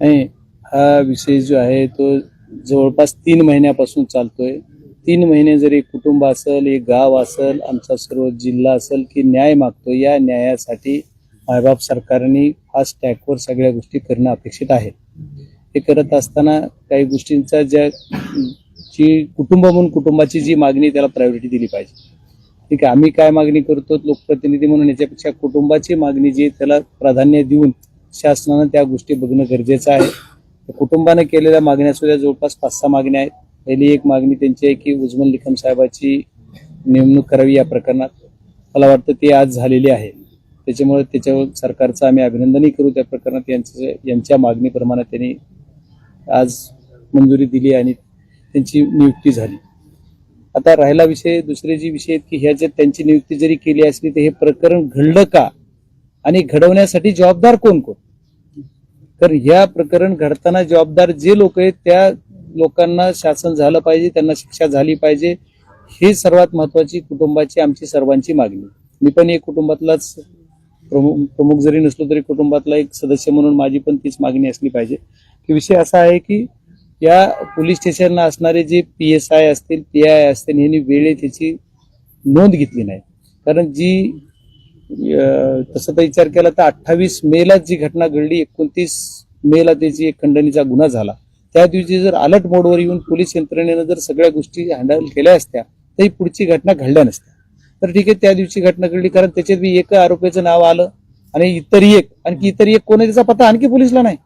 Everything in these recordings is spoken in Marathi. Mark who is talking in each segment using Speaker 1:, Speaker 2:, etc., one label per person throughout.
Speaker 1: नाही हा विषय जो आहे तो जवळपास तीन महिन्यापासून चालतोय. तीन महिने जर एक कुटुंब असेल एक गाव असेल आमचा सर्व जिल्हा असेल की न्याय मागतो या न्यायासाठी मायबाप सरकारने फास्ट ट्रॅकवर सगळ्या गोष्टी करणं अपेक्षित आहे. हे करत असताना काही गोष्टींचा ज्या जी कुटुंब म्हणून कुटुंबाची जी मागणी त्याला प्रायोरिटी दिली पाहिजे. ठीक आहे. आम्ही काय मागणी करतो? लोकप्रतिनिधी म्हणून याच्यापेक्षा कुटुंबाची मागणी जी त्याला प्राधान्य देऊन शासनानं त्या गोष्टी बघणं गरजेचं आहे. तर कुटुंबाने केलेल्या मागण्या सुद्धा जवळपास पाच सहा मागण्या आहेत. पहिली एक मागणी त्यांची आहे की उजमल निकम साहेबाची नेमणूक करावी या प्रकरणात. मला वाटतं ती आज झालेली आहे. त्याच्यामुळे त्याच्यावर सरकारचं आम्ही अभिनंदनही करू. त्या प्रकरणात यांचं यांच्या मागणीप्रमाणे त्यांनी आज मंजुरी दिली आणि त्यांची नियुक्ती झाली. आता राहिला विषय दुसरे जी विषय आहेत की ह्याच्यात त्यांची नियुक्ती जरी केली असली तर हे प्रकरण घडलं का? आणि घडवण्यासाठी जबाबदार कोण कोण? तर ह्या प्रकरण घडताना जबाबदार जे लोक आहेत त्या लोकांना शासन झालं पाहिजे त्यांना शिक्षा झाली पाहिजे ही सर्वात महत्वाची कुटुंबाची आमची सर्वांची मागणी. मी पण एक कुटुंबातलाच प्रमुख प्रमुख जरी नसलो तरी कुटुंबातला एक सदस्य म्हणून माझी पण तीच मागणी असली पाहिजे. की विषय असा आहे की या पोलीस स्टेशनला असणारे जे पी एस आय असतील पी आय असतील यांनी वेळेत त्याची नोंद घेतली नाही. कारण जी तसं तर विचार केला तर अठ्ठावीस मेला जी घटना घडली एकोणतीस मेला त्याची एक खंडणीचा गुन्हा झाला त्या दिवशी जर अलर्ट मोडवर येऊन पोलीस यंत्रणेनं जर सगळ्या गोष्टी हँडल केल्या असत्या तर ही पुढची घटना घडल्या नसत्या. तर ठीक आहे त्या दिवशी घटना घडली कारण त्याच्यात बी एक आरोपीचं नाव आलं आणि इतर एक आणखी इतर एक कोण आहे त्याचा पत्ता आणखी पोलिसला नाही.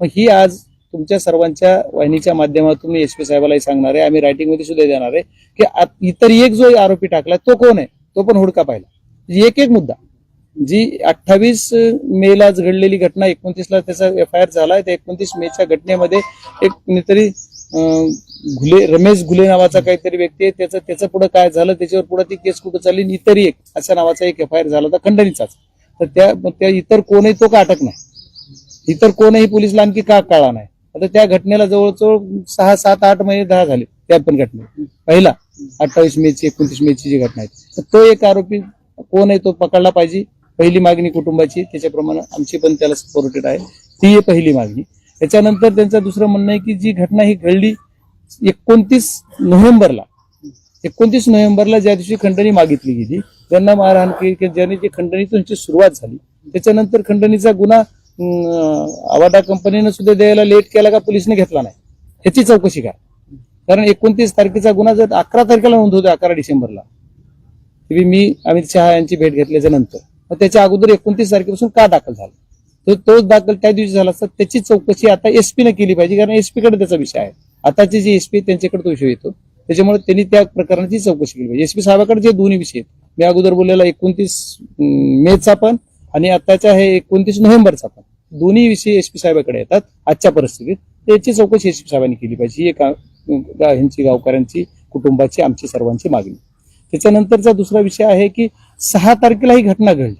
Speaker 1: मग ही आज तुमच्या सर्वांच्या वाहिनीच्या माध्यमातून मी एस पी साहेबालाही सांगणार आहे. आम्ही रायटिंगमध्ये सुद्धा देणार आहे की इतर एक जो आरोपी टाकला तो कोण आहे? तो पण हुडका पाहिला. म्हणजे एक एक मुद्दा. जी अठ्ठावीस मेला घडलेली घटना एकोणतीसला त्याचा एफ आय आर झाला त्या एकोणतीस मेच्या घटनेमध्ये एक कोणीतरी घुले रमेश घुले नावाचा काहीतरी व्यक्ती आहे. त्याचं त्याचं पुढं काय झालं त्याच्यावर पुढे ती केस कुठं चालली? आणि इतरही एक अशा नावाचा एक एफ आय आर झाला होता खंडणीचाच. तर त्या त्या इतर कोणही तो का अटक नाही? इतर कोणही पोलिसला आणखी का कळा नाही? आता त्या घटनेला जवळजवळ सहा सात आठ महिने दहा झाले त्या पण घटने पहिला अठ्ठावीस मे ची एकोणतीस मे ची जी घटना आहे तर तो एक आरोपी कोण आहे तो पकडला पाहिजे पहिली मागणी कुटुंबाची त्याच्याप्रमाणे आमची पण त्याला सपोर्टेड आहे ती आहे पहिली मागणी. त्याच्यानंतर त्यांचं दुसरं म्हणणं आहे की जी घटना ही घडली एकोणतीस नोव्हेंबरला एकोणतीस नोव्हेंबरला ज्या दिवशी खंडणी मागितली गेली त्यांना मारहाण केली ज्याने जी खंडणीची सुरुवात झाली त्याच्यानंतर खंडणीचा गुन्हा आवाडा कंपनीनं सुद्धा द्यायला लेट केला का पोलिसने घेतला नाही? ह्याची चौकशी काय कारण एकोणतीस तारखेचा गुन्हा जर अकरा तारखेला नोंद होतो अकरा डिसेंबरला मी अमित शहा यांची भेट घेतल्याच्या नंतर. मग त्याच्या अगोदर एकोणतीस तारखेपासून का दाखल झाला? तर तोच दाखल त्या दिवशी झाला असता त्याची चौकशी आता एसपीने केली पाहिजे कारण एसपी कडे त्याचा विषय आहे. आताचे जे एसपी त्यांच्याकडे तो विषय येतो. त्याच्यामुळे त्यांनी त्या प्रकरणाची चौकशी केली पाहिजे. एसपी साहेबाकडे जे दोन्ही विषय आहेत मी अगोदर बोललेला एकोणतीस मेचा पण आणि आताच्या हे एकोणतीस नोव्हेंबरचा पण. दोन्ही विषय एसपी साहेबाकडे येतात. आजच्या परिस्थितीत त्याची चौकशी एसपी साहेबांनी केली पाहिजे. ही एक ह्यांची गावकऱ्यांची कुटुंबाची आमची सर्वांची मागणी. त्याच्यानंतरचा दुसरा विषय आहे की सहा तारखेला ही घटना घडली.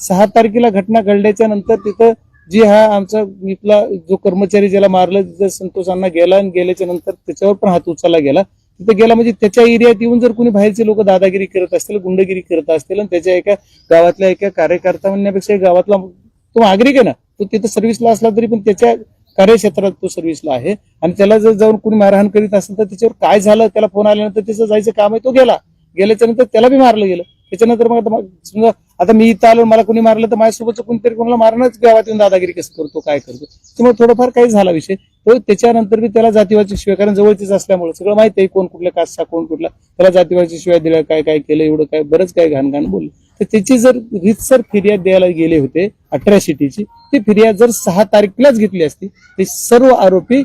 Speaker 1: सहा तारखेला घटना घडल्याच्या नंतर तिथं जी हा आमचा इथला जो कर्मचारी ज्याला मारला तिथं संतोषांना गेला आणि गेल्याच्यानंतर त्याच्यावर पण हात उचलला गेला. तिथं गेला म्हणजे त्याच्या एरियात येऊन जर कोणी बाहेरचे लोक दादागिरी करत असतील गुंडगिरी करत असतील आणि त्याच्या एका गावातल्या एका कार्यकर्ता म्हणण्यापेक्षा गावातला तो नागरिक आहे ना तो तिथं सर्व्हिसला असला तरी पण त्याच्या कार्यक्षेत्रात तो सर्व्हिसला आहे. आणि त्याला जर जाऊन कोणी मारहाण करीत असेल तर त्याच्यावर काय झालं त्याला फोन आल्यानंतर त्याचं जायचं काम आहे तो गेला. गेल्याच्यानंतर त्याला बी मारलं गेलं. त्याच्यानंतर मग आता मग समजा आता मी इथं आलो मला कोणी मारलं तर माझ्यासोबतचं कोणीतरी कोणाला मारणंच गावातून दादागिरी कसं करतो काय करतो? त्यामुळे थोडंफार काही झाला विषय. तो त्याच्यानंतर बी त्याला जातीवाची शिवाय कारण जवळचीच असल्यामुळे सगळं माहिती आहे कोण कुठल्या कास्टचा कोण कुठला. त्याला जातीवाची शिवाय दिल्या काय काय केलं एवढं काय बरंच काय घाण घाण बोललं. तर त्याची जर रीतसर फिर्याद द्यायला गेले होते अठरा सिटीची ती फिर्याद जर सहा तारखेलाच घेतली असती ते सर्व आरोपी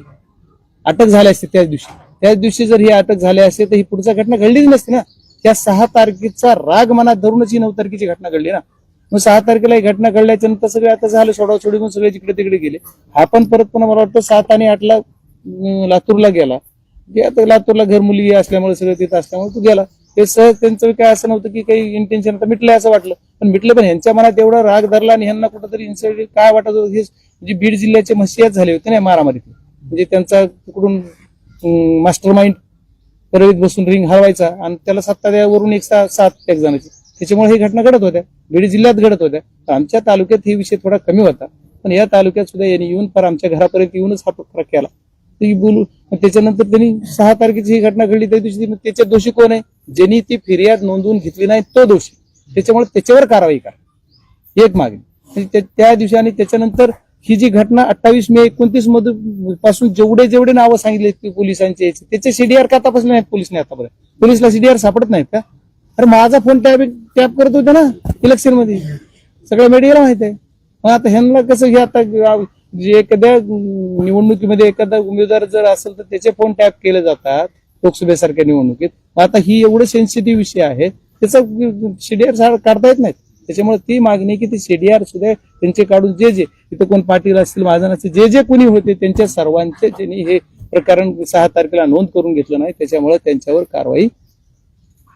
Speaker 1: अटक झाले असते त्याच दिवशी. त्याच दिवशी जर ही अटक झाली असते तर ही पुढच्या घटना घडलीच नसती ना. त्या सहा तारखेचा राग मनात धरूनच ही नऊ तारखेची घटना घडली ना. मग सहा तारखेला ही घटना घडल्याच्या नंतर सगळे आता झालं सोडा सोडी म्हणून सगळे जिकडे तिकडे गेले. हा पण परत पुन्हा मला वाटतं सात आणि आठला लातूरला गेला. आता लातूरला घर मुलगी असल्यामुळे सगळं तिथं असल्यामुळे तू गेला. ते सहज त्यांचं काय असं नव्हतं की काही इंटेन्शन आता मिटलंय असं वाटलं. पण मिटलं पण ह्यांच्या मनात एवढा राग धरला आणि ह्यांना कुठंतरी इन्सिडेंट काय वाटत होतं हे म्हणजे बीड जिल्ह्याचे मशियात झाले होते ना मारामारीत म्हणजे त्यांचा तिकडून मास्टर माइंड परवीत बसून रिंग हलवायचा आणि त्याला सत्ता द्यावरून एक सा- सात एक जणांची. त्याच्यामुळे ही घटना घडत होत्या. बीड जिल्ह्यात घडत होत्या. आमच्या तालुक्यात हे विषय थोडा कमी होता. पण या तालुक्यात सुद्धा यांनी येऊन फार आमच्या घरापर्यंत येऊनच हा प्रकार केला. बोलू. त्याच्यानंतर त्यांनी सहा तारखेची ही घटना घडली. त्या दिवशी त्याच्यात दोषी कोण आहे? ज्यांनी ती फिर्याद नोंदवून घेतली नाही तो दोषी. त्याच्यामुळे त्याच्यावर कारवाई करा. एक मागणी. म्हणजे त्या दिवशी आणि त्याच्यानंतर ही जी घटना अठ्ठावीस मे एकोणतीस मधून पासून जेवढे जेवढे नावं सांगितले पोलिसांचे त्याचे सीडीआर का तपासले नाहीत पोलिसने आतापर्यंत? पोलिसला सीडीआर सापडत नाहीत का? अरे माझा फोन टॅप टॅप करत होता ना इलेक्शनमध्ये सगळ्या मीडियाला माहीत आहे. मग आता ह्यांना कसं हे आता जे एखाद्या निवडणुकीमध्ये एखादा उमेदवार जर असेल तर त्याचे फोन टॅप केले जातात लोकसभेसारख्या निवडणुकीत. आता ही एवढं सेन्सिटिव्ह विषय आहे त्याचा सीडीआर काढता येत नाहीत. त्याच्यामुळे ती मागणी की ती सीडीआर सुद्धा त्यांचे काढून जे जे इथं कोण पाटील असतील महाजन असतील जे जे कोणी होते त्यांच्या सर्वांचे ज्यांनी हे प्रकरण सहा तारखेला नोंद करून घेतलं नाही. त्याच्यामुळे त्यांच्यावर कारवाई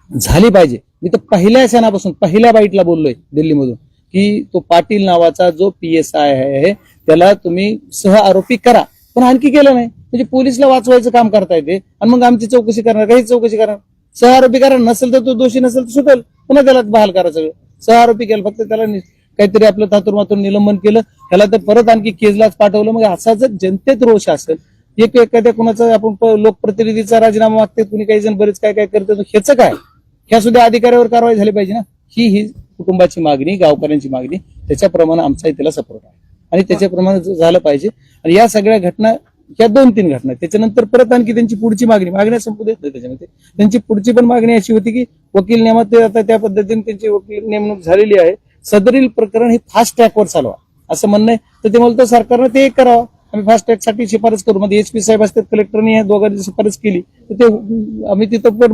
Speaker 1: झाली पाहिजे. मी तर पहिल्या क्षणापासून पहिल्या बाईटला बोललोय दिल्लीमधून की तो पाटील नावाचा जो पी एस आय आहे त्याला तुम्ही सह आरोपी करा. पण आणखी केलं नाही. म्हणजे पोलिसला वाचवायचं काम करता येते आणि मग आमची चौकशी करणार काही चौकशी करणार. सह आरोपी करा. नसेल तर तो दोषी नसेल तर सुटेल. पुन्हा त्याला बहाल करा सगळं. सह आरोपी केला. फक्त त्याला काहीतरी आपलं थातुरमातून निलंबन केलं. त्याला तर परत आणखी केजलाच पाठवलं. मग असा जर जनतेत रोष असेल. एक एखाद्या कुणाचा आपण लोकप्रतिनिधीचा राजीनामा मागते कुणी काही जण बरेच काय काय करते ह्याचं काय? ह्या सुद्धा अधिकाऱ्यावर कारवाई झाली पाहिजे ना. ही ही कुटुंबाची मागणी गावकऱ्यांची मागणी त्याच्याप्रमाणे आमचाही त्याला सपोर्ट आहे. आणि त्याच्याप्रमाणे झालं पाहिजे. आणि या सगळ्या घटना या दोन तीन घटना त्याच्यानंतर परत आणखी त्यांची पुढची मागणी मागण्या संपू देत नाही त्याच्यामध्ये. त्यांची पुढची पण मागणी अशी होती की वकील नेमात ते आता त्या पद्धतीने त्यांची वकील नेमणूक झालेली आहे. सदरील प्रकरण हे फास्ट ट्रॅकवर चालवा. असं म्हणणं आहे. तर ते म्हणतो सरकारनं ते करावं. आम्ही फास्ट ट्रॅकसाठी शिफारस करू. मध्ये एचपी साहेब असतात कलेक्टरने या दोघांची शिफारस केली. तर ते आम्ही तिथं पण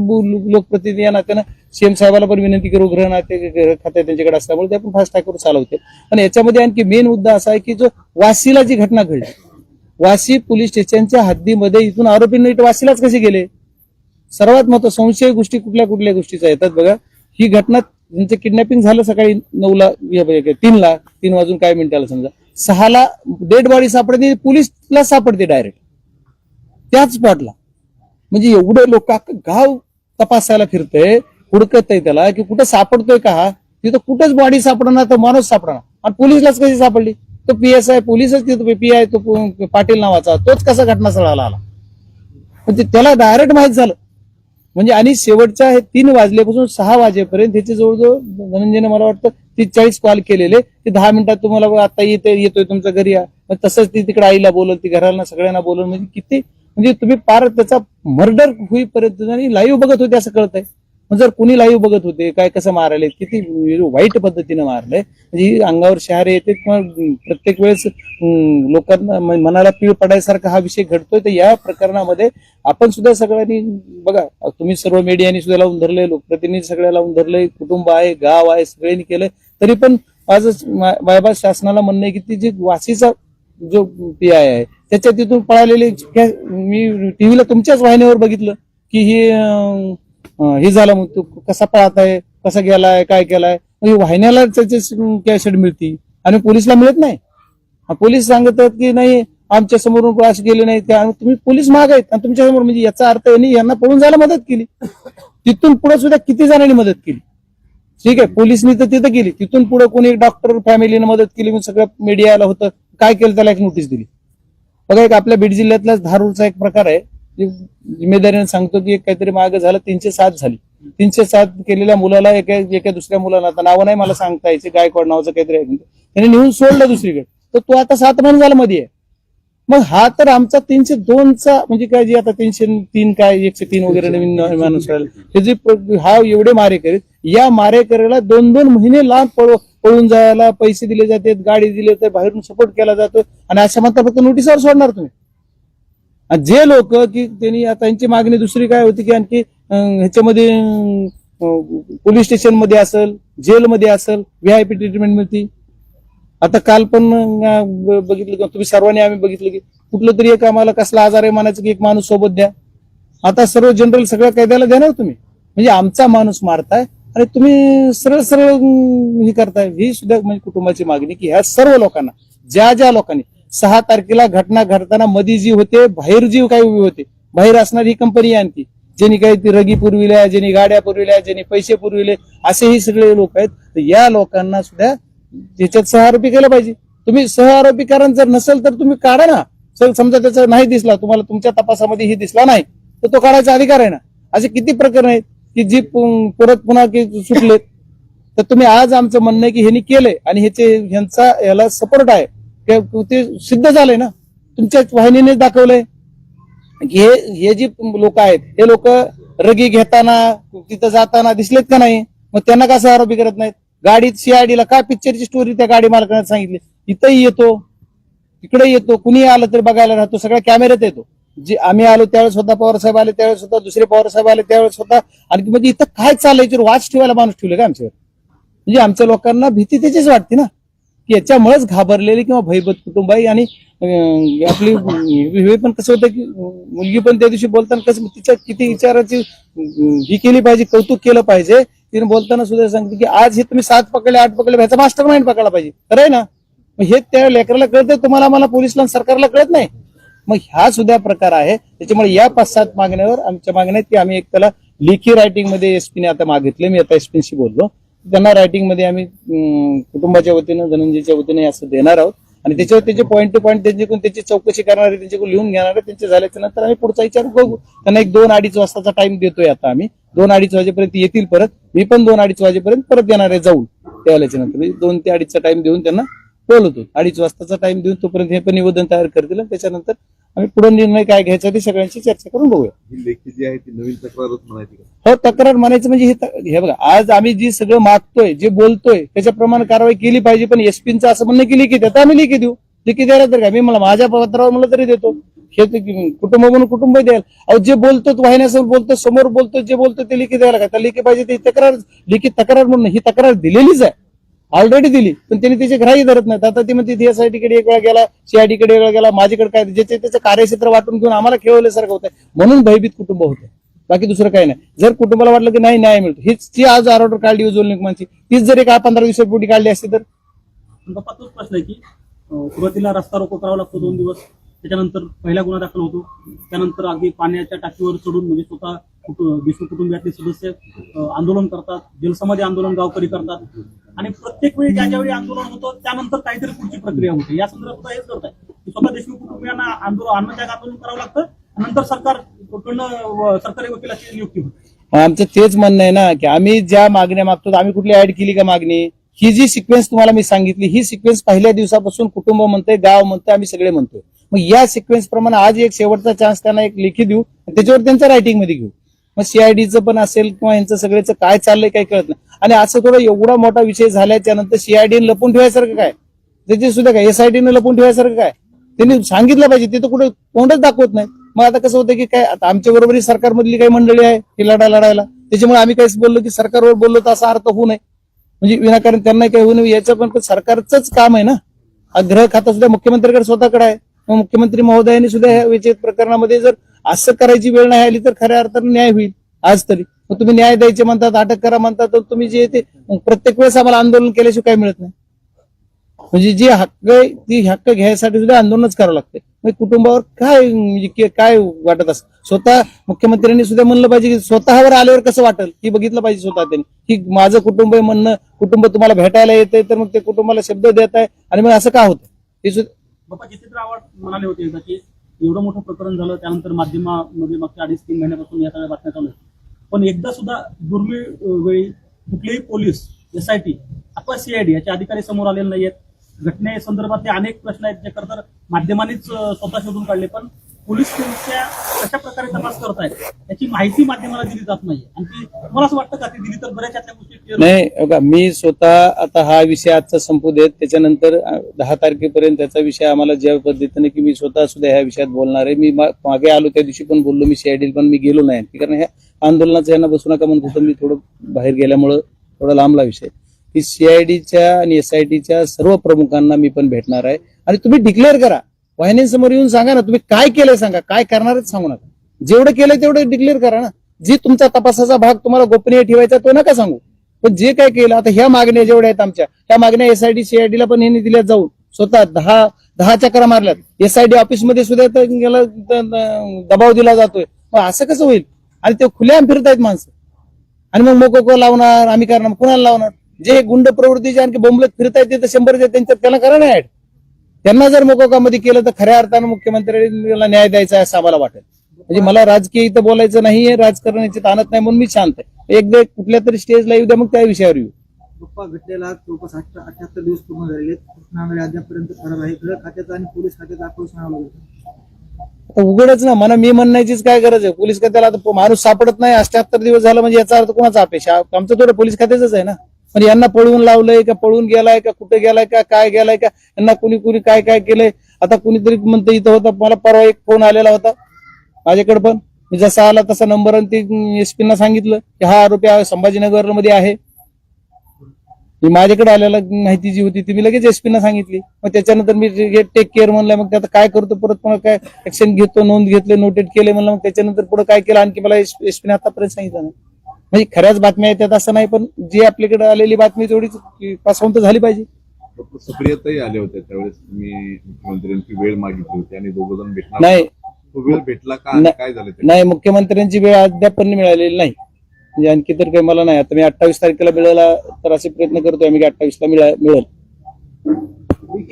Speaker 1: लोकप्रतिनिधी या नात्यानं सीएम साहेबाला पण विनंती करू गृह नाते खाते त्यांच्याकडे असल्यामुळे ते आपण फास्ट ट्रॅकवर चालवते पण याच्यामध्ये आणखी मेन मुद्दा असा आहे की जो वासीला जी घटना घडली वाशी पोलीस स्टेशनच्या हद्दीमध्ये इथून आरोपी नीट वाशीलाच कसे गेले? सर्वात महत्त्व संशय गोष्टी कुठल्या कुठल्या गोष्टीच्या येतात बघा. ही घटना त्यांचं किडनॅपिंग झालं सकाळी नऊला तीनला तीन वाजून काय मिनिटाला समजा. सहाला डेड बॉडी सापडते पोलीसला सापडते डायरेक्ट त्याच स्पॉटला म्हणजे एवढे लोक गाव तपासायला फिरतंय हुडकत आहे त्याला की कुठं सापडतोय का हा? तिथं कुठंच बॉडी सापडणार तर माणूस सापडणार. आणि पोलिसलाच कशी सापडली? तो पी एस आय पोलीसच तिथं पी आय तो पाटील नावाचा. तोच कसा घटनास्थळाला आला? म्हणजे त्याला डायरेक्ट माहीत झालं. म्हणजे आणि शेवटच्या हे तीन वाजल्यापासून सहा वाजेपर्यंत त्याचे जवळजवळ धनंजयने मला वाटतं ती चाळीस कॉल केलेले. ते दहा मिनिटात तुम्हाला आता येते येतोय तुमच्या घरी या. मग तसंच ती तिकडे आईला बोलल ती घराला सगळ्यांना बोलल. म्हणजे किती म्हणजे तुम्ही पार त्याचा मर्डर होईपर्यंत आणि लाईव्ह बघत होते असं कळत आहे मग जर कुणी लाईव्ह बघत होते काय कसं मारायले किती वाईट पद्धतीनं मारले म्हणजे ही अंगावर शहारे येते मग प्रत्येक वेळेस लोकांना मनाला पीळ पडायसारखा हा विषय घडतोय तर या प्रकरणामध्ये आपण सुद्धा सगळ्यांनी बघा तुम्ही सर्व मीडियानी सुद्धा लावून धरले लोकप्रतिनिधी सगळ्या लावून धरले कुटुंब आहे गाव आहे सगळ्यांनी केलंय तरी पण आज बायबा शासनाला म्हणणं आहे की ती जी वासीचा जो पी आय आहे त्याच्या तिथून पळालेले मी टीव्हीला तुमच्याच वाहिनीवर बघितलं की ही हे झालं मग तो कसा पाहताय? कसा गेलाय? काय केलाय? वाहिन्याला त्याचे कॅसेट मिळती. आणि पोलिसला मिळत नाही. पोलीस सांगतात की नाही आमच्या समोरून असे गेले नाही. त्या तुम्ही पोलीस माग आहेत. आणि तुमच्यासमोर म्हणजे याचा अर्थ यांनी यांना पळून जायला मदत केली. तिथून पुढे सुद्धा किती जणांनी मदत केली? ठीक आहे पोलिसनी तर तिथं केली. तिथून पुढे कोणी एक डॉक्टर फॅमिलीने मदत केली मग सगळं मीडियाला होतं. काय केलं त्याला एक नोटीस दिली. बघा एक आपल्या बीड जिल्ह्यातलाच धारूरचा एक प्रकार आहे. जिम्मेदारीने सांगतो की एक काहीतरी मागे झालं तीनशे सात झाली. तीनशे सात केलेल्या मुलाला एका एका दुसऱ्या मुलाला आता नावं नाही मला सांगता यायचे गायकवाड नावाचं काहीतरी आहे. त्याने नेऊन सोडलं दुसरीकडे. तर तो आता सात महिने झाला मध्ये आहे. मग हा तर आमचा तीनशे दोनचा म्हणजे काय जे आता तीनशे तीन काय एकशे तीन वगैरे नवीन माणूस हे जे हा एवढे मारे करीत या मारेकऱ्याला दोन दोन महिने लांब पळ पळून जायला पैसे दिले जातात गाडी दिले तर बाहेरून सपोर्ट केला जातो आणि अशा म्हणता फक्त नोटीसवर सोडणार तुम्ही. जे लोक की त्यांनी आता त्यांची मागणी दुसरी काय होती की आणखी ह्याच्यामध्ये पोलीस स्टेशनमध्ये असेल जेलमध्ये असेल व्हीआयपी ट्रीटमेंट मिळती. आता काल पण बघितलं तुम्ही सर्वांनी आम्ही बघितलं की कुठलं तरी एक आम्हाला कसला आजार आहे म्हणायचं की एक माणूस सोबत द्या. आता सर्व जनरल सगळ्या कैद्याला देणार हो तुम्ही. म्हणजे आमचा माणूस मारताय आणि तुम्ही सरळ सरळ हे करताय. ही सुद्धा म्हणजे कुटुंबाची मागणी की ह्या सर्व लोकांना ज्या ज्या लोकांनी सहा तारखेला घटना घडताना मध्ये जी होते बाहेर जी काही उभी होते बाहेर असणारी ही कंपनी आहे आणखी. ज्यांनी काही रगी पुरविल्या ज्यांनी गाड्या पुरविल्या ज्यांनी पैसे पुरविले असेही सगळे लोक आहेत. तर या लोकांना सुद्धा त्याच्यात सहा आरोपी केलं पाहिजे. तुम्ही सहआरोपी कारण जर नसेल तर तुम्ही काढा ना. सर समजा त्याचा नाही दिसला तुम्हाला तुमच्या तपासामध्ये ही दिसला नाही तर तो काढायचा अधिकार आहे ना. असे किती प्रकरण आहेत की जी परत पुन्हा सुटलेत. तर तुम्ही आज आमचं म्हणणं आहे की ह्यांनी केलंय आणि ह्याचे ह्यांचा याला सपोर्ट आहे. ते- सिद्ध झालंय ना. तुमच्या वाहिनीने दाखवलंय. हे हे जी लोक आहेत हे लोक रगी घेताना तिथं जाताना दिसलेत का नाही? मग त्यांना कसं आरोपी करत नाहीत? गाडीत सीआयडीला काय पिक्चरची स्टोरी त्या गाडी मालकाने सांगितली? इथंही येतो इकडे येतो कुणी आलं तरी बघायला राहतो सगळ्या कॅमेऱ्यात येतो. जे आम्ही आलो त्यावेळेस स्वतः पवार साहेब आले त्यावेळेस स्वतः दुसरे पवार साहेब आले त्यावेळेस स्वतः आणि म्हणजे इथं काय चाललंय? वाच ठेवायला माणूस ठेवले का आमच्यावर? म्हणजे आमच्या लोकांना भीती त्याचीच वाटते ना. याच्यामुळेच घाबरलेली किंवा भयभत कुटुंब आहे. आणि आपली हे पण कसं होतं की मुलगी पण त्या दिवशी बोलताना कसं तिच्या किती विचाराची ही केली पाहिजे कौतुक केलं पाहिजे. तिने बोलताना सुद्धा सांगते की आज हे तुम्ही सात पकडले आठ पकडले ह्याचा मास्टर माइंड पकडला पाहिजे. खरंय आहे ना? मग हे त्या लेकराला कळतं तुम्हाला मला पोलिसला सरकारला कळत नाही. मग ह्या सुद्धा प्रकार आहे. त्याच्यामुळे या पाच सात मागण्यावर आमच्या मागण्या आहेत की आम्ही एक त्याला लेखी रायटिंगमध्ये एसपीने आता मागितले. मी आता एसपीशी बोललो. त्यांना रायटिंगमध्ये आम्ही कुटुंबाच्या वतीनं धनंजयच्या वतीने असं देणार आहोत. आणि त्याच्यावर त्याचे पॉईंट टू पॉईंट त्यांच्याकडून त्याची चौकशी करणार त्यांच्याकडून लिहून घेणार त्यांचे झाल्याच्यानंतर आम्ही पुढचा विचार बघू. त्यांना एक दोन अडीच वाजताचा टाइम देतोय आता आम्ही. दोन अडीच वाजेपर्यंत येतील परत. मी पण दोन अडीच वाजेपर्यंत परत येणार आहे जाऊन. त्या आल्याच्यानंतर म्हणजे दोन ते अडीचचा टाइम देऊन त्यांना बोलवतो. अडीच वाजताचा टाइम देऊन तोपर्यंत हे पण निवेदन तयार करतील त्याच्यानंतर आम्ही पुढे निर्णय काय घ्यायचा ते सगळ्यांची चर्चा करून बघूया.
Speaker 2: ही लेखी जी आहे ती नवीन तक्रारच म्हणायची का?
Speaker 1: हो तक्रार म्हणायचं म्हणजे हे हे बघा आज आम्ही जी सगळं मागतोय जे बोलतोय त्याच्याप्रमाणे कारवाई केली पाहिजे पण एसपीचं असं म्हणणं की लिखित आहे तर आम्ही लिखित देऊ. लिखित द्यायला तर काय? मी मला माझ्या पत्रावर मला तरी देतो. हे की कुटुंब म्हणून कुटुंब द्याल अहो जे बोलतो तो वाहिन्यासमोर बोलतो समोर बोलतो जे बोलतो ते लिखित द्यायला काय तर लिखित पाहिजे ते तक्रार लिखित तक्रार म्हणून ही तक्रार दिलेलीच आहे. ऑलरेडी दिली. पण त्यांनी त्याचे ग्राही धरत नाहीत. आता ते म्हणते एसआयटी कडे एक वेळा गेला सीआयडीकडे एक वेळा गेला माझ्याकडे काय ज्याचे त्याचं कार्यक्षेत्र वाटून घेऊन आम्हाला खेळवल्यासारखं होतं म्हणून भयभीत कुटुंब होतं. बाकी दुसरं काही नाही. जर कुटुंबाला वाटलं की नाही न्याय मिळतो. हीच ती आज ऑर्डर काढली उज्ज्वल निगमांची तीच जर एक पंधरा दिवसापूर्वी काढली असती तर?
Speaker 3: पण तोच प्रश्न आहे की सुरुवातीला रस्ता रोको करावा लागतो दोन दिवस. त्याच्यानंतर पहिला गुन्हा दाखल होतो. त्यानंतर अगदी पाण्याच्या टाकीवर चढून म्हणजे स्वतः विश्व कुटुंबियातले सदस्य आंदोलन करतात जलसमाधी आंदोलन गावकरी करतात. आणि प्रत्येक वेळी ज्या ज्यावेळी आंदोलन होतं त्यानंतर काहीतरी पुढची प्रक्रिया होते. या संदर्भात हेच करत आहे की स्वतः देशमुख कुटुंबियांना आंदोलन अन्नत्याग आंदोलन करावं लागतं नंतर सरकार सरकारी वकिलाची नियुक्ती होते.
Speaker 1: आमचं तेच म्हणणं आहे ना की आम्ही ज्या मागण्या मागतो आम्ही कुठली ऍड केली का मागणी? ही जी सिक्वेन्स तुम्हाला मी सांगितली ही सिक्वेन्स पहिल्या दिवसापासून कुटुंब म्हणतोय गाव म्हणतोय आम्ही सगळे म्हणतोय. मग या सिक्वेन्स प्रमाणे आज एक शेवटचा चान्स त्यांना एक लेखी देऊ त्याच्यावर त्यांच्या रायटिंगमध्ये घेऊ. मग सीआयडीचं पण असेल किंवा यांचं सगळ्याचं काय चाललंय काही कळत नाही. आणि असं थोडं एवढा मोठा विषय झाल्याच्यानंतर सीआयडीने लपून ठेवायसारखं काय? त्याचे सुद्धा काय? एसआयडीने लपून ठेवायसारखं काय? त्यांनी सांगितलं पाहिजे ते तर कुठे तोंडच दाखवत नाही. मग आता कसं होतं की काय आता आमच्या बरोबर सरकारमधली काही मंडळी आहे की लढा लढायला. त्याच्यामुळे आम्ही काहीच बोललो की सरकारवर बोललो तर असा अर्थ होऊ नये. म्हणजे विनाकारण त्यांना काही होऊ नये याचं पण सरकारचंच काम आहे ना. हा गृह खाता सुद्धा मुख्यमंत्र्याकडे स्वतःकडे आहे. मग मुख्यमंत्री महोदयांनी सुद्धा ह्या विषय प्रकरणामध्ये जर असं करायची वेळ नाही आली तर खऱ्या अर्थाने न्याय होईल. आज तरी. मग तुम्ही न्याय द्यायचे म्हणतात अटक करा म्हणतात तर तुम्ही जे ते प्रत्येक वेळेस आम्हाला आंदोलन केल्याशिवाय काय मिळत नाही. म्हणजे जे हक्क आहे ती हक्क घ्यायसाठी सुद्धा आंदोलनच करावं लागते. मग कुटुंबावर काय म्हणजे काय वाटत असत? स्वतः मुख्यमंत्र्यांनी सुद्धा म्हणलं पाहिजे की स्वतःवर आल्यावर कसं वाटेल? की बघितलं पाहिजे स्वतः त्यांनी. की माझं कुटुंब आहे म्हणणं कुटुंब तुम्हाला भेटायला येतंय तर मग ते कुटुंबाला शब्द देत आहे आणि मग असं का होतं ते सुद्धा
Speaker 3: म्हणाले होते की एवढं मोठं प्रकरण झालं त्यानंतर माध्यमामध्ये मागच्या अडीच तीन महिन्यापासून या सगळ्या बातम्या चालू आहेत. पण एकदा सुद्धा दुर्मिळ वेळी कुठलेही पोलीस एसआयटी अथवा सीआयडी याचे अधिकारी समोर आलेले नाहीयेत. घटनेसंदर्भातले अनेक प्रश्न आहेत जे खरं तर माध्यमांनीच स्वतः शोधून काढले पण पोलीस त्यांच्या कशा प्रकारे तपास करतायत याची माहिती माध्यमाला दिली जात नाही आणि ती मला असं वाटतं का? ती दिली तर बऱ्याच गोष्टी
Speaker 1: नाही बघा मी स्वतः आता हा विषय आजचा संपू देत त्याच्यानंतर दहा तारखेपर्यंत त्याचा विषय आम्हाला ज्या पद्धतीने की मी स्वतः सुद्धा ह्या विषयात बोलणार आहे. मी मागे आलो त्या दिवशी पण बोललो मी शेडील पण मी गेलो नाही. कारण ह्या आंदोलनाचं यांना बसू नका म्हणत होतं मी थोडं बाहेर गेल्यामुळं थोडा लांबला विषय. की सीआयडीच्या आणि एसआयटीच्या सर्व प्रमुखांना मी पण भेटणार आहे. आणि तुम्ही डिक्लेअर करा. वाहिन्यांसमोर येऊन सांगा ना तुम्ही काय केलंय सांगा. काय करणारच सांगू नका. जेवढं केलंय तेवढं डिक्लेअर करा ना. जी तुमचा तपासाचा भाग तुम्हाला गोपनीय ठेवायचा तो नका सांगू. पण जे काय केलं आता ह्या मागण्या जेवढ्या आहेत आमच्या त्या मागण्या एसआयडी सीआयडीला पण यांनी दिल्या जाऊन. स्वतः दहा दहा चक्रा मारल्यात. एसआयडी ऑफिसमध्ये सुद्धा याला दबाव दिला जातोय. मग असं कसं होईल? आणि ते खुल्याम फिरतायत माणसं. आणि मग मोको लावणार? आम्ही करणार. कुणाला लावणार? जे गुंड प्रवृत्तीचे आणखी बोंबलत फिरतायत ते तर शंभर जे त्यांच्यात त्याला करा नाही ऍड त्यांना जर मोकोकामध्ये केलं तर खऱ्या अर्थानं मुख्यमंत्र्यांना न्याय द्यायचा असं आम्हाला वाटेल. म्हणजे मला राजकीय इथं बोलायचं नाहीये राजकारणाची ताणत नाही म्हणून मी शांत आहे. एकदा कुठल्या तरी स्टेजला येऊ द्या मग त्या विषयावर येऊ.
Speaker 4: पप्पा घटनेला जवळपास अठ्याहत्तर दिवस पूर्ण झालेले. कृष्णामध्ये अद्यापर्यंत फरार आहे. गृह खात्याचा आणि पोलीस खात्याचा आक्रोश होता
Speaker 1: उघडच ना मला मी म्हणण्याचीच काय गरज आहे? पोलीस खात्याला माणूस सापडत नाही. अठ्याहत्तर दिवस झालं म्हणजे याचा अर्थ कोणाचा अपेक्षा? आमचं थोडं पोलीस खात्याच आहे ना. पण यांना पळवून लावलंय का पळून गेलाय का कुठे गेलाय का काय गेलाय का यांना कुणी कुणी काय काय केलंय? आता कुणीतरी म्हणतं इथं होतं. मला परवा एक फोन आलेला होता. माझ्याकडे पण. मी जसा आला तसा नंबर आणि ते एसपी ना सांगितलं की हा आरोपी संभाजीनगरमध्ये आहे. मी माझ्याकडे आलेला माहिती जी होती ती मी लगेच एसपी ना सांगितली. मग त्याच्यानंतर मी टेक केअर म्हणलं मग ते आता काय करतो परत मला काय ऍक्शन घेतो नोंद घेतले नोटेट केले म्हणलं मग त्याच्यानंतर पुढे काय केलं आणखी मला एसपीने आतापर्यंत सांगितलं नाही. म्हणजे खऱ्याच बातम्या येतात असं नाही पण जी आपल्याकडे आलेली बातमी तेवढीच पासवंत झाली पाहिजे.
Speaker 2: डॉक्टर सुप्रियाताई आले होते त्यावेळेस. तुम्ही मुख्यमंत्र्यांची वेळ मागितली होती आणि दोघ जण भेटणार
Speaker 1: नाही.
Speaker 2: वेळ भेटला का? आणि
Speaker 1: नाही.
Speaker 2: काय झालं ते
Speaker 1: नाही मुख्यमंत्र्यांची वेळ अद्याप पण मिळालेली नाही. म्हणजे आणखी तर काही मला नाही. आता मी अठ्ठावीस तारखेला मिळाला तर असे प्रयत्न करतोय मी की अठ्ठावीसला मिळा मिळेल.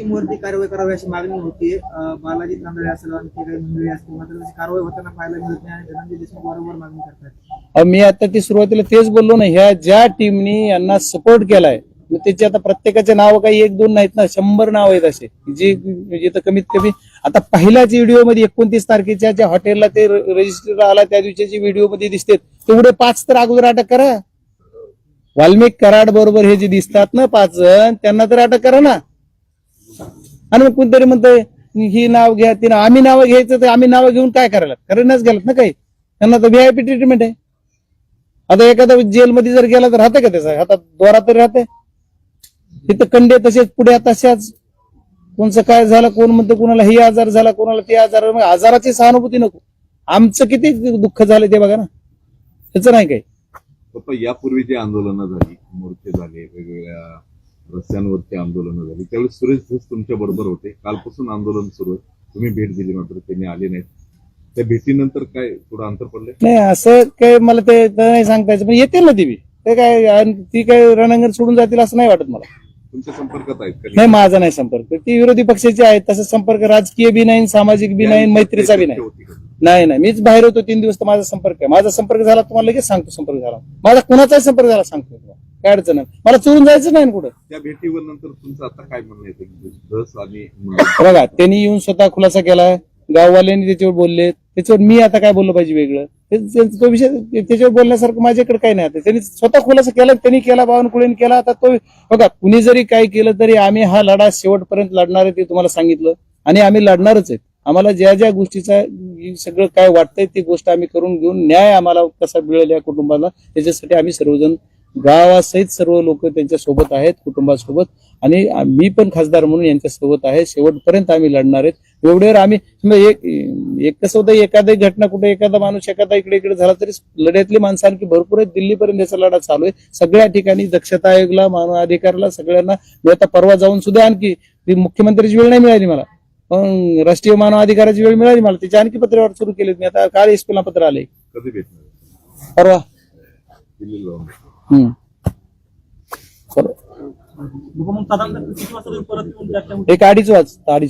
Speaker 4: वरती कारवाई करावी अशी मागणी होती. बालाजी तांदळे असेल आणखी काही मंडळी असतील मात्र त्याची कारवाई होताना पाहायला मिळत नाही आणि धनंजय देशमुख वारंवार मागणी करतात.
Speaker 1: अहो, मी आता ती सुरुवातीला तेच बोललो ना ह्या ज्या टीमनी यांना सपोर्ट केलाय त्याची आता प्रत्येकाचे नाव काही एक दोन नाहीत ना शंभर नाव आहेत असे. जे म्हणजे जिथं कमीत कमी आता पहिल्याच व्हिडिओमध्ये एकोणतीस तारखेच्या ज्या हॉटेलला ते रजिस्टर आला त्या दिवशीच्या व्हिडिओमध्ये दिसते तेवढे पाच तर अगोदर अटक करा. वाल्मिक कराड बरोबर हे जे दिसतात ना पाच जण त्यांना तर अटक करा ना. आणि मग कोणतरी म्हणतोय ही नाव घ्या ती नाव आम्ही नावं घ्यायचं तर आम्ही नावं घेऊन काय करायला? करायलाच गेलात ना काही. त्यांना तर व्हीआयपी ट्रीटमेंट आहे. आता एखादा जेलमध्ये जर गेला तर राहते का त्याचा? आता द्वारा तरी राहते? तिथं कंडे तसेच पुढे तशाच कोणचं काय झालं कोण म्हणतं कोणाला हे आजार झाला कोणाला ते आजार आजाराची सहानुभूती नको. आमचं किती दुःख झालं ते बघा ना. त्याचं नाही काही.
Speaker 2: पप्पा यापूर्वी जे आंदोलनं झाली मोर्चे झाले वेगवेगळ्या रस्त्यांवरती आंदोलनं झाली त्यावेळेस सुरेश धस तुमच्या बरोबर होते. कालपासून आंदोलन सुरू आहे. तुम्ही भेट दिली मात्र त्यांनी आले नाहीत. त्या भेटीनंतर काय थोडं अंतर पडलंय?
Speaker 1: नाही असं काय मला ते नाही सांगता यायचं पण येतील ना ती बी. ते काय ती काय रणांगण सोडून जातील असं नाही वाटत मला.
Speaker 2: तुमच्या संपर्कात आहेत का
Speaker 1: नाही माझा नाही संपर्क. ती विरोधी पक्षाची आहेत तसा संपर्क राजकीय बी नाही सामाजिक बी नाही मैत्रीचा बी नाही.
Speaker 2: होती. का?
Speaker 1: नाही नाही मीच बाहेर होतो तीन दिवस तर माझा संपर्क आहे. माझा संपर्क झाला तुम्हाला लगेच सांगतो संपर्क झाला. माझा कुणाचाही संपर्क झाला सांगतो तुम्हाला. काय अडचण नाही. मला चोरून जायचं नाही ना कुठं.
Speaker 2: त्या भेटीवर नंतर तुमचं आता काय म्हणणं येतं की धस आणि मुंडे
Speaker 1: बघा त्यांनी येऊन स्वतः खुलासा केला गाववाल्यांनी त्याच्यावर बोलले. त्याच्यावर मी आता काय बोललं पाहिजे वेगळं? तो विषय त्याच्यावर बोलण्यासारखं माझ्याकडे काही नाही आता. त्यांनी स्वतः खुलासा केला त्यांनी केला बावनकुळेने केला. आता तो बघा कुणी जरी काय केलं तरी आम्ही हा लढा शेवटपर्यंत लढणार आहे ते तुम्हाला सांगितलं. आणि आम्ही लढणारच आहेत आम्हाला ज्या ज्या गोष्टीचा सगळं काय वाटतंय ती गोष्ट आम्ही करून घेऊन न्याय आम्हाला कसा मिळेल या कुटुंबाला त्याच्यासाठी आम्ही सर्वजण गावासहित सर्व लोक त्यांच्यासोबत आहेत कुटुंबासोबत. आणि मी पण खासदार म्हणून यांच्या सोबत आहे. शेवटपर्यंत आम्ही लढणार आहेत. एवढ्यावर आम्ही एक एक कसं होतं एखादी घटना कुठे एखादा माणूस एखादा इकडे इकडे झाला तरी लढ्यातली माणसं आणखी भरपूर आहेत. दिल्लीपर्यंत याचा लढा चालू आहे. सगळ्या ठिकाणी दक्षता आयोगला मानव अधिकारला सगळ्यांना मी आता परवा जाऊन सुद्धा आणखी ती मुख्यमंत्र्याची वेळ नाही मिळाली मला. पण राष्ट्रीय मानव अधिकाराची वेळ मिळाली मला. त्याची आणखी पत्रव्यवहार सुरू केले मी आता काल एसपीला पत्र आले
Speaker 2: कधी भेटणार?
Speaker 1: परवा.
Speaker 2: दिल्लीला जाऊन
Speaker 1: हम्म. परवा
Speaker 3: मग साधारणतः किती वाजता तुम्ही परत येऊन चर्चा
Speaker 1: एक अडीच वाज अडीच